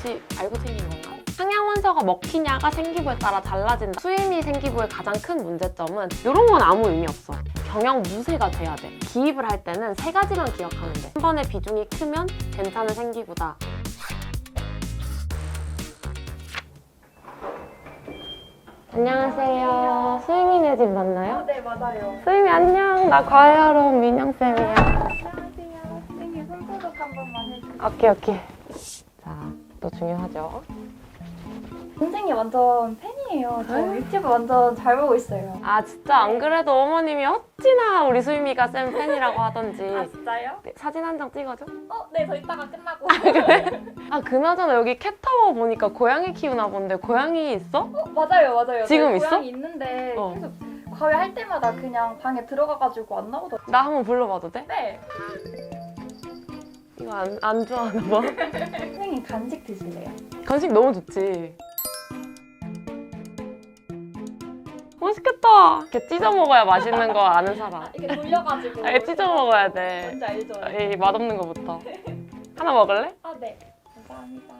혹시 알고 생긴 건가? 상향 원서가 먹히냐가 생기부에 따라 달라진다. 수임이 생기부의 가장 큰 문제점은 이런 건 아무 의미 없어. 경영 무쇠가 돼야 돼. 기입을 할 때는 세 가지만 기억하면 돼. 한 번의 비중이 크면 괜찮은 생기부다. 안녕하세요. 수임이네 집 맞나요? 네 맞아요. 수임이 안녕. 나 과외하러 온 민영쌤이야. 안녕하세요. 선생님 손소독 한 번만 해주세요. 오케이 오케이. 자, 또 중요하죠. 선생님 완전 팬이에요. 저. 유튜브 완전 잘 보고 있어요. 아 진짜 안 그래도 어머님이 어찌나 우리 수임이가 쌤 팬이라고 하던지 아 진짜요? 네, 사진 한 장 찍어줘. 어, 네, 저 이따가 끝나고. 아 그나저나 여기 캣타워 보니까 고양이 키우나 본데 고양이 있어? 어, 맞아요, 맞아요. 지금 저희 있어? 고양이 있는데 어. 계속 과외 할 때마다 그냥 방에 들어가가지고 안 나오더라고요. 나 한번 불러봐도 돼? 네. 이거 안, 안 좋아하나 봐. 선생님 간식 드실래요? 간식 너무 좋지. 맛있겠다. 이렇게 찢어 먹어야 맛있는 거 아는 사람. 아, 이게 돌려가지고. 아, 찢어 먹어야 돼. 뭔지 알죠? 이 맛없는 거부터. 하나 먹을래? 아, 네. 감사합니다.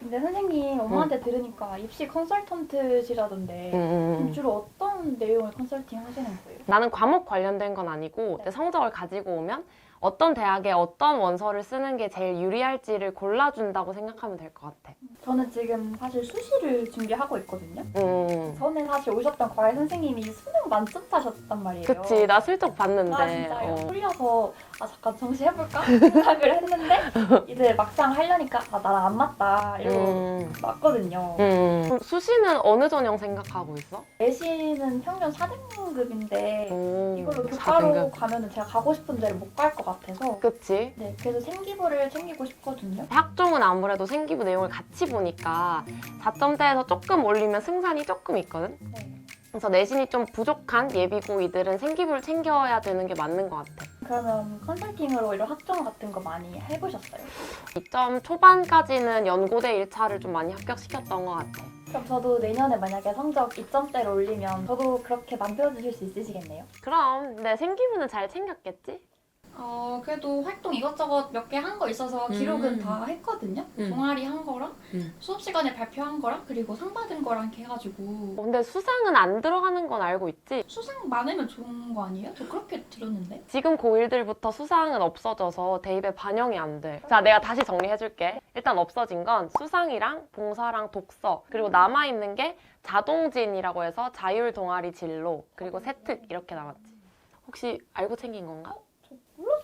근데 선생님 엄마한테 들으니까 입시 컨설턴트시라던데 음, 음, 그럼 음. 주로 어떤 내용을 컨설팅 하시는 거예요? 나는 과목 관련된 건 아니고 내 성적을 가지고 오면 어떤 대학에 어떤 원서를 쓰는 게 제일 유리할지를 골라준다고 생각하면 될 것 같아. 저는 지금 사실 수시를 준비하고 있거든요. 음. 전에 사실 오셨던 과외 선생님이 수능 만점 타셨단 말이에요. 그치, 나 슬쩍 봤는데. 아 진짜요? 어. 홀려서 아 잠깐 정시해볼까 생각을 했는데 이제 막상 하려니까 아 나랑 안 맞다 이러고 음. 맞거든요. 음. 수시는 어느 전형 생각하고 있어? 내신은 평균 4등급인데 오, 이걸로 교과로 4등급. 가면은 제가 가고 싶은 데를 못 갈 것 같아서 그치? 네 그래서 생기부를 챙기고 싶거든요. 학종은 아무래도 생기부 내용을 같이 보니까 4점대에서 조금 올리면 승산이 조금 있거든? 네. 그래서 내신이 좀 부족한 예비고이들은 생기부를 챙겨야 되는 게 맞는 것 같아. 그러면 컨설팅으로 이런 학종 같은 거 많이 해보셨어요? 2점 초반까지는 연고대 1차를 좀 많이 합격시켰던 것 같아. 그럼 저도 내년에 만약에 성적 2점대를 올리면 저도 그렇게 남겨주실 수 있으시겠네요? 그럼 내 생기부는 잘 챙겼겠지? 어, 그래도 활동 이것저것 몇 개 한 거 있어서 기록은 음. 다 했거든요. 음. 동아리 한 거랑 음. 수업 시간에 발표한 거랑 그리고 상 받은 거랑 이렇게 해가지고 근데 수상은 안 들어가는 건 알고 있지? 수상 많으면 좋은 거 아니에요? 저 그렇게 들었는데. 지금 고1들부터 수상은 없어져서 대입에 반영이 안 돼. 자, 내가 다시 정리해줄게. 일단 없어진 건 수상이랑 봉사랑 독서, 그리고 남아있는 게 자동진이라고 해서 자율 동아리 진로, 그리고 세특 이렇게 남았지. 혹시 알고 챙긴 건가?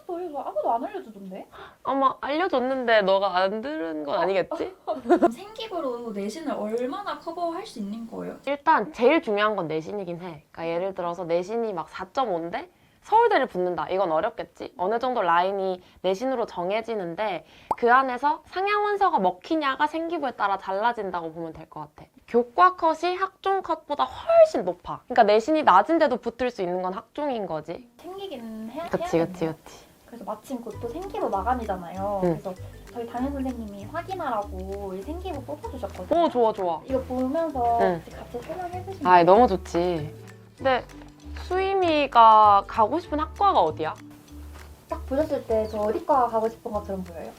저 아무도 안 알려주던데? 아마 알려줬는데 너가 안 들은 건 아니겠지? 생기부로 내신을 얼마나 커버할 수 있는 거예요? 일단 제일 중요한 건 내신이긴 해. 그러니까 예를 들어서 내신이 막 4.5인데 서울대를 붙는다. 이건 어렵겠지. 어느 정도 라인이 내신으로 정해지는데 그 안에서 상향원서가 먹히냐가 생기부에 따라 달라진다고 보면 될 것 같아. 교과 컷이 학종 컷보다 훨씬 높아. 그러니까 내신이 낮은데도 붙을 수 있는 건 학종인 거지. 챙기긴 해야 그치. 그치, 그치. 그래서 마침 곧또 생기부 마감이잖아요. 응. 그래서 저희 담임 선생님이 확인하라고 이 생기부 뽑아주셨거든요. 오, 좋아, 좋아. 이거 보면서 응. 같이 설명해 주시면 아, 너무 좋지. 근데 수임이가 가고 싶은 학과가 어디야? 딱 보셨을 때 저 어디과 가고 싶은 것처럼 보여요?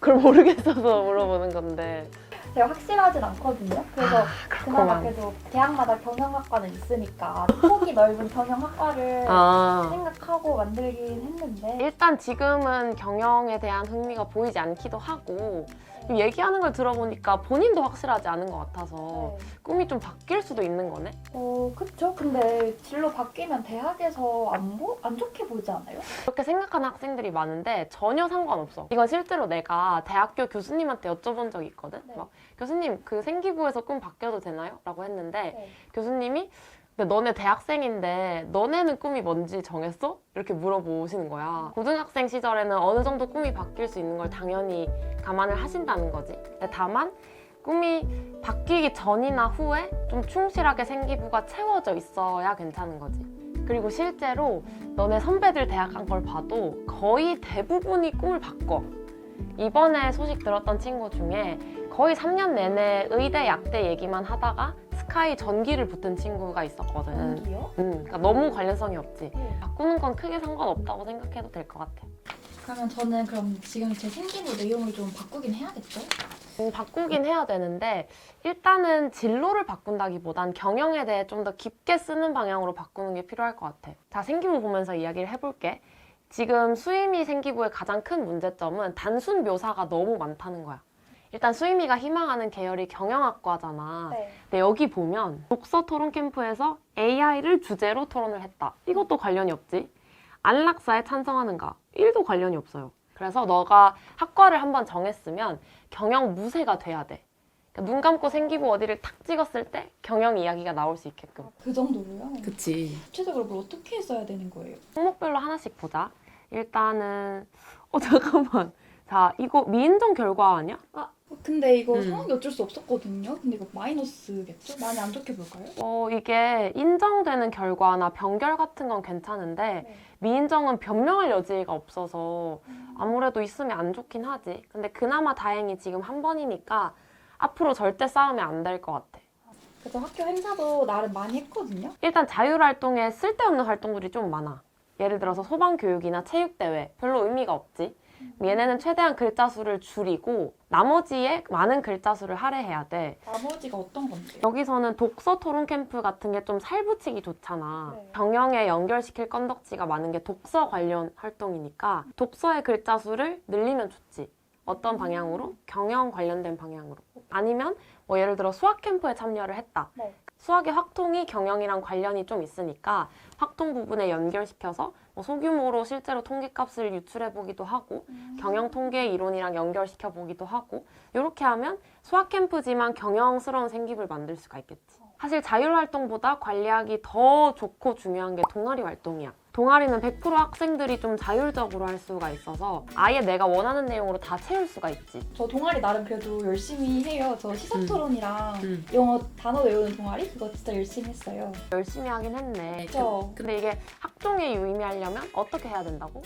그걸 모르겠어서 물어보는 건데. 제가 확실하진 않거든요. 그래서 그나마 그렇구만. 그래도 대학마다 경영학과는 있으니까 폭이 넓은 경영학과를 아. 생각하고 만들긴 했는데 일단 지금은 경영에 대한 흥미가 보이지 않기도 하고 얘기하는 걸 들어보니까 본인도 확실하지 않은 것 같아서 네. 꿈이 좀 바뀔 수도 있는 거네. 어 그쵸 근데 진로 바뀌면 대학에서 안, 보, 안 좋게 보지 않아요? 그렇게 생각하는 학생들이 많은데 전혀 상관없어. 이건 실제로 내가 대학교 교수님한테 여쭤본 적이 있거든. 네. 막 교수님 그 생기부에서 꿈 바뀌어도 되나요? 라고 했는데 네. 교수님이 근데 너네 대학생인데 너네는 꿈이 뭔지 정했어? 이렇게 물어보시는 거야. 고등학생 시절에는 어느 정도 꿈이 바뀔 수 있는 걸 당연히 감안을 하신다는 거지. 다만 꿈이 바뀌기 전이나 후에 좀 충실하게 생기부가 채워져 있어야 괜찮은 거지. 그리고 실제로 너네 선배들 대학 간 걸 봐도 거의 대부분이 꿈을 바꿔. 이번에 소식 들었던 친구 중에 거의 3년 내내 의대 약대 얘기만 하다가 스카이 전기를 붙은 친구가 있었거든. 연기요? 음, 그러니까 너무 관련성이 없지. 네. 바꾸는 건 크게 상관없다고 생각해도 될 것 같아. 그러면 저는 그럼 지금 제 생기부 내용을 좀 바꾸긴 해야겠죠? 음, 바꾸긴 해야 되는데 일단은 진로를 바꾼다기보단 경영에 대해 좀 더 깊게 쓰는 방향으로 바꾸는 게 필요할 것 같아. 자, 생기부 보면서 이야기를 해볼게. 지금 수임이 생기부의 가장 큰 문제점은 단순 묘사가 너무 많다는 거야. 일단 수임이가 희망하는 계열이 경영학과잖아. 네. 근데 여기 보면 독서 토론 캠프에서 AI를 주제로 토론을 했다. 이것도 관련이 없지. 안락사에 찬성하는가? 1도 관련이 없어요. 그래서 너가 학과를 한번 정했으면 경영 무쇠가 돼야 돼. 그러니까 눈 감고 생기부 어디를 탁 찍었을 때 경영 이야기가 나올 수 있게끔. 그 정도로요? 그치. 구체적으로 뭘 어떻게 써야 되는 거예요? 항목별로 하나씩 보자. 일단은 어 잠깐만. 자 이거 미인정 결과 아니야? 아 근데 이거 음. 상황이 어쩔 수 없었거든요. 근데 이거 마이너스겠죠? 많이 안 좋게 볼까요? 어 이게 인정되는 결과나 변결 같은 건 괜찮은데 네. 미인정은 변명할 여지가 없어서 아무래도 있으면 안 좋긴 하지. 근데 그나마 다행히 지금 한 번이니까 앞으로 절대 싸우면 안 될 것 같아. 그래서 학교 행사도 나름 많이 했거든요. 일단 자율활동에 쓸데없는 활동들이 좀 많아. 예를 들어서 소방교육이나 체육대회 별로 의미가 없지. 얘네는 최대한 글자 수를 줄이고 나머지에 많은 글자 수를 할애해야 돼. 나머지가 어떤 건데요? 여기서는 독서 토론 캠프 같은 게 좀 살붙이기 좋잖아. 네. 경영에 연결시킬 건덕지가 많은 게 독서 관련 활동이니까 독서의 글자 수를 늘리면 좋지. 어떤 방향으로? 경영 관련된 방향으로. 아니면 뭐 예를 들어 수학 캠프에 참여를 했다. 네. 수학의 확통이 경영이랑 관련이 좀 있으니까 확통 부분에 연결시켜서 뭐 소규모로 실제로 통계값을 유출해 보기도 하고 경영 통계 이론이랑 연결시켜 보기도 하고 이렇게 하면 수학 캠프지만 경영스러운 생기부를 만들 수가 있겠지. 사실 자율 활동보다 관리하기 더 좋고 중요한 게 동아리 활동이야. 동아리는 100% 학생들이 좀 자율적으로 할 수가 있어서 아예 내가 원하는 내용으로 다 채울 수가 있지. 저 동아리 나름 그래도 열심히 해요. 저 시사토론이랑 음. 영어 단어 외우는 동아리 그거 진짜 열심히 했어요. 열심히 하긴 했네. 그쵸? 근데 이게 학종에 유의미하려면 어떻게 해야 된다고?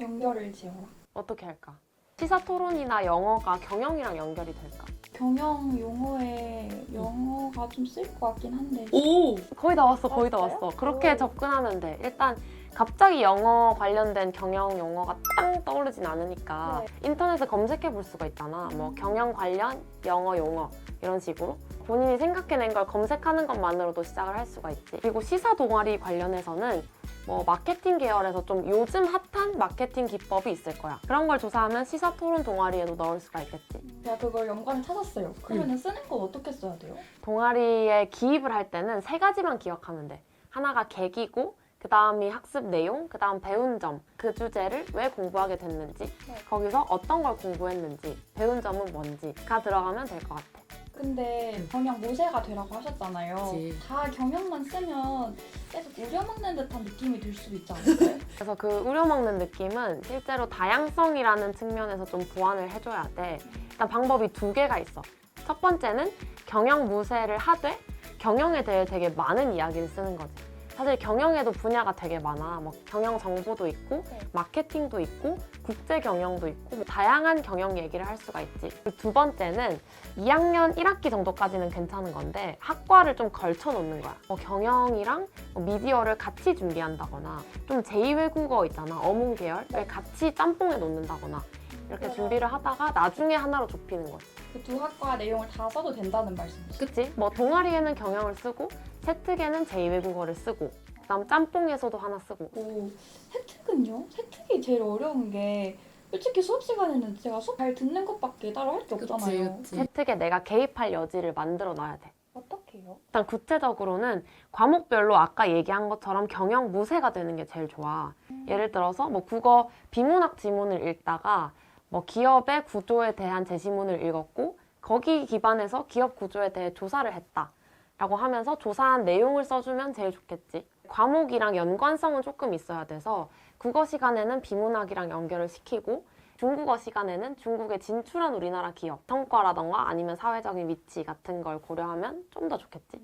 연결을 지어라. 어떻게 할까? 시사 토론이나 영어가 경영이랑 연결이 될까? 경영 용어에 영어가 좀 쓸 것 같긴 한데 오! 거의 다 왔어, 거의 다 맞아요? 왔어. 그렇게 오. 접근하면 돼. 일단 갑자기 영어 관련된 경영 용어가 땅 떠오르진 않으니까 네. 인터넷에 검색해 볼 수가 있잖아. 뭐 경영 관련 영어 용어 이런 식으로 본인이 생각해낸 걸 검색하는 것만으로도 시작을 할 수가 있지. 그리고 시사 동아리 관련해서는 뭐 마케팅 계열에서 좀 요즘 핫한 마케팅 기법이 있을 거야. 그런 걸 조사하면 시사 토론 동아리에도 넣을 수가 있겠지. 제가 그걸 연관을 찾았어요. 그러면 쓰는 건 어떻게 써야 돼요? 동아리에 기입을 할 때는 세 가지만 기억하면 돼. 하나가 계기고, 그 다음이 학습 내용, 그 다음 배운 점, 그 주제를 왜 공부하게 됐는지, 네. 거기서 어떤 걸 공부했는지, 배운 점은 뭔지가 들어가면 될 것 같아. 근데 경영 모세가 되라고 하셨잖아요. 그치. 다 경영만 쓰면 계속 우려먹는 듯한 느낌이 들 수도 있지 않을까요? 그래서 그 우려먹는 느낌은 실제로 다양성이라는 측면에서 좀 보완을 해줘야 돼. 일단 방법이 두 개가 있어. 첫 번째는 경영 무쇠를 하되 경영에 대해 되게 많은 이야기를 쓰는 거지. 사실 경영에도 분야가 되게 많아. 뭐 경영 정보도 있고, 네. 마케팅도 있고, 국제 경영도 있고, 뭐 다양한 경영 얘기를 할 수가 있지. 그리고 두 번째는 2학년 1학기 정도까지는 괜찮은 건데 학과를 좀 걸쳐 놓는 거야. 뭐 경영이랑 뭐 미디어를 같이 준비한다거나 좀 제2외국어 있잖아. 어문 계열을 같이 짬뽕에 놓는다거나 이렇게. 준비를 하다가 나중에 하나로 좁히는 거지. 그 두 학과 내용을 다 써도 된다는 말씀이시죠? 그치? 뭐 동아리에는 경영을 쓰고 세특에는 제2외국어를 쓰고 그다음 짬뽕에서도 하나 쓰고 오, 세특은요? 세특이 제일 어려운 게 솔직히 수업 시간에는 제가 수업 잘 듣는 것밖에 따로 할 게 없잖아요. 그치. 세특에 내가 개입할 여지를 만들어 놔야 돼. 어떻게 해요? 일단 구체적으로는 과목별로 아까 얘기한 것처럼 경영 무쇠가 되는 게 제일 좋아. 예를 들어서 뭐 국어 비문학 지문을 읽다가 뭐 기업의 구조에 대한 제시문을 읽었고 거기 기반해서 기업 구조에 대해 조사를 했다. 라고 하면서 조사한 내용을 써주면 제일 좋겠지. 과목이랑 연관성은 조금 있어야 돼서 국어 시간에는 비문학이랑 연결을 시키고 중국어 시간에는 중국에 진출한 우리나라 기업 성과라던가 아니면 사회적인 위치 같은 걸 고려하면 좀 더 좋겠지.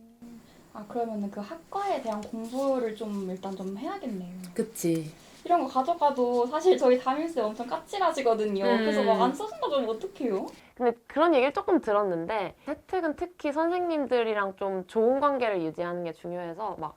아 그러면은 그 학과에 대한 공부를 좀 일단 좀 해야겠네요. 그치. 이런 거 가져가도 사실 저희 담임쌤 엄청 까칠하시거든요. 음. 그래서 막 안 써준다 그러면 어떡해요? 근데 그런 얘기를 조금 들었는데 혜택은 특히 선생님들이랑 좀 좋은 관계를 유지하는 게 중요해서 막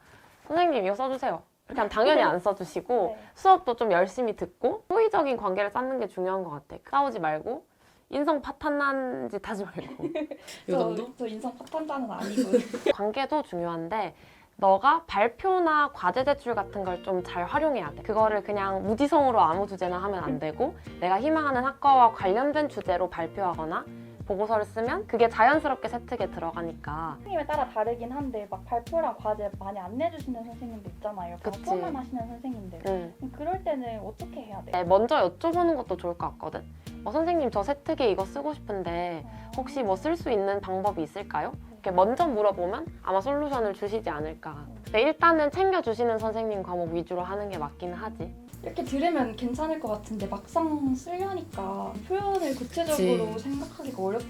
선생님 이거 써주세요 그냥 당연히 안 써주시고 네. 수업도 좀 열심히 듣고 호의적인 관계를 쌓는 게 중요한 것 같아. 싸우지 말고 인성 파탄난 짓 하지 말고 저, 저 인성 파탄자는 아니고. 관계도 중요한데 너가 발표나 과제 제출 같은 걸 좀 잘 활용해야 돼. 그거를 그냥 무지성으로 아무 주제나 하면 안 되고 내가 희망하는 학과와 관련된 주제로 발표하거나 보고서를 쓰면 그게 자연스럽게 세특에 들어가니까 선생님에 따라 다르긴 한데 막 발표랑 과제 많이 안 내주시는 선생님도 있잖아요. 그치. 방포만 하시는 선생님들. 음. 그럼 그럴 때는 어떻게 해야 돼? 네, 먼저 여쭤보는 것도 좋을 것 같거든. 어, 선생님 저 세특에 이거 쓰고 싶은데 혹시 뭐 쓸 수 있는 방법이 있을까요? 이렇게 먼저 물어보면 아마 솔루션을 주시지 않을까. 근데 일단은 챙겨주시는 선생님 과목 위주로 하는 게 맞기는 하지. 이렇게 들으면 괜찮을 것 같은데 막상 쓰려니까 표현을 구체적으로 생각하기가 어렵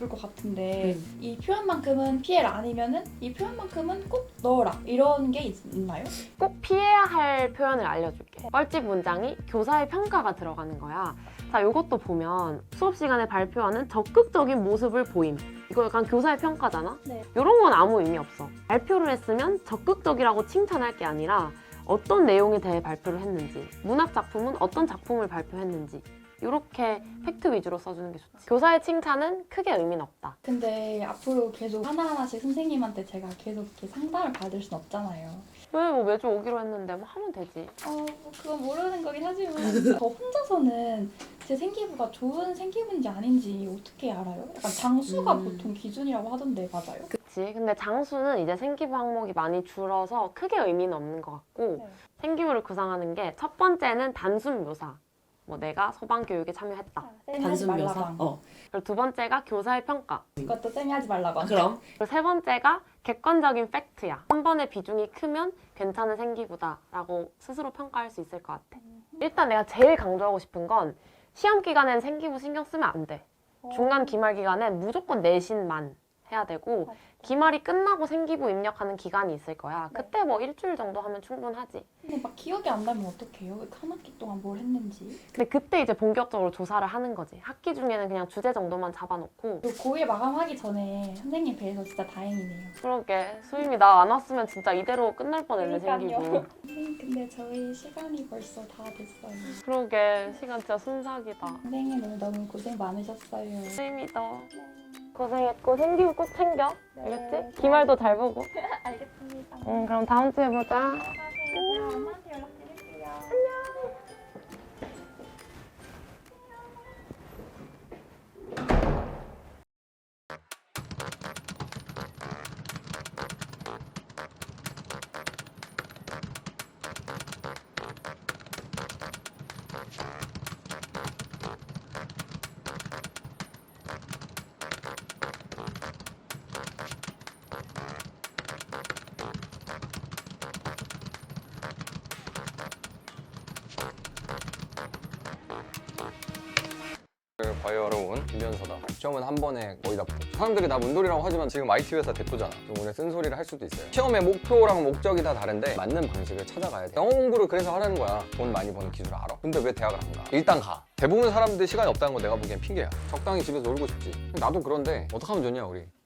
을 것 같은데 음. 이 표현만큼은 피해라 아니면은 이 표현만큼은 꼭 넣어라 이런 게 있- 있나요? 꼭 피해야 할 표현을 알려줄게. 뻘집 문장이 교사의 평가가 들어가는 거야. 자, 이것도 보면 수업 시간에 발표하는 적극적인 모습을 보임. 이거 약간 교사의 평가잖아? 네. 이런 건 아무 의미 없어. 발표를 했으면 적극적이라고 칭찬할 게 아니라 어떤 내용에 대해 발표를 했는지, 문학 작품은 어떤 작품을 발표했는지, 이렇게 팩트 위주로 써주는 게 좋지. 교사의 칭찬은 크게 의미는 없다. 근데 앞으로 계속 하나하나씩 선생님한테 제가 계속 이렇게 상담을 받을 순 없잖아요. 왜 뭐 매주 오기로 했는데 뭐 하면 되지. 어, 뭐 그건 모르는 거긴 하지만 저 혼자서는 제 생기부가 좋은 생기부인지 아닌지 어떻게 알아요? 약간 장수가 음. 보통 기준이라고 하던데 맞아요? 그치. 근데 장수는 이제 생기부 항목이 많이 줄어서 크게 의미는 없는 것 같고 네. 생기부를 구성하는 게 첫 번째는 단순 묘사. 뭐 내가 소방 교육에 참여했다. 아, 쌤이 하지 단순 묘사. 말라고. 어. 그리고 두 번째가 교사의 평가. 그것도 쌤이 하지 말라고. 아, 그럼 그리고 세 번째가 객관적인 팩트야. 한 번의 비중이 크면 괜찮은 생기부다라고 스스로 평가할 수 있을 것 같아. 일단 내가 제일 강조하고 싶은 건 시험 기간엔 생기부 신경 쓰면 안 돼. 중간 기말 기간엔 무조건 내신만 해야 되고 맞아. 기말이 끝나고 생기부 입력하는 기간이 있을 거야. 네. 그때 뭐 일주일 정도 하면 충분하지. 근데 막 기억이 안 나면 어떡해요? 한 학기 동안 뭘 했는지. 근데 그때 이제 본격적으로 조사를 하는 거지. 학기 중에는 그냥 주제 정도만 잡아놓고 그리고 고1 마감하기 전에 선생님 뵈서 진짜 다행이네요. 그러게 수임이 나 안 왔으면 진짜 이대로 끝날 뻔했네. 생기부. 선생님 근데 저희 시간이 벌써 다 됐어요. 그러게 시간 진짜 순삭이다. 선생님 오늘 너무 고생 많으셨어요. 수임이다. 고생했고 생기부 꼭 챙겨. 네. 알겠지? 기말도 잘 보고. 알겠습니다. 응 그럼 다음 주에 보자. 들어가세요. 제가 엄마한테 연락 바이오하러 온 김현서다. 시험은 한 번에 거의 다. 사람들이 나 문돌이라고 하지만 지금 IT 회사 대표잖아. 좀 오늘 쓴소리를 할 수도 있어요. 시험의 목표랑 목적이 다 다른데 맞는 방식을 찾아가야 돼. 영어 공부를 그래서 하라는 거야. 돈 많이 버는 기술 알아. 근데 왜 대학을 안 가? 일단 가. 대부분 사람들이 시간이 없다는 거 내가 보기엔 핑계야. 적당히 집에서 놀고 싶지. 나도 그런데 어떡하면 좋냐 우리.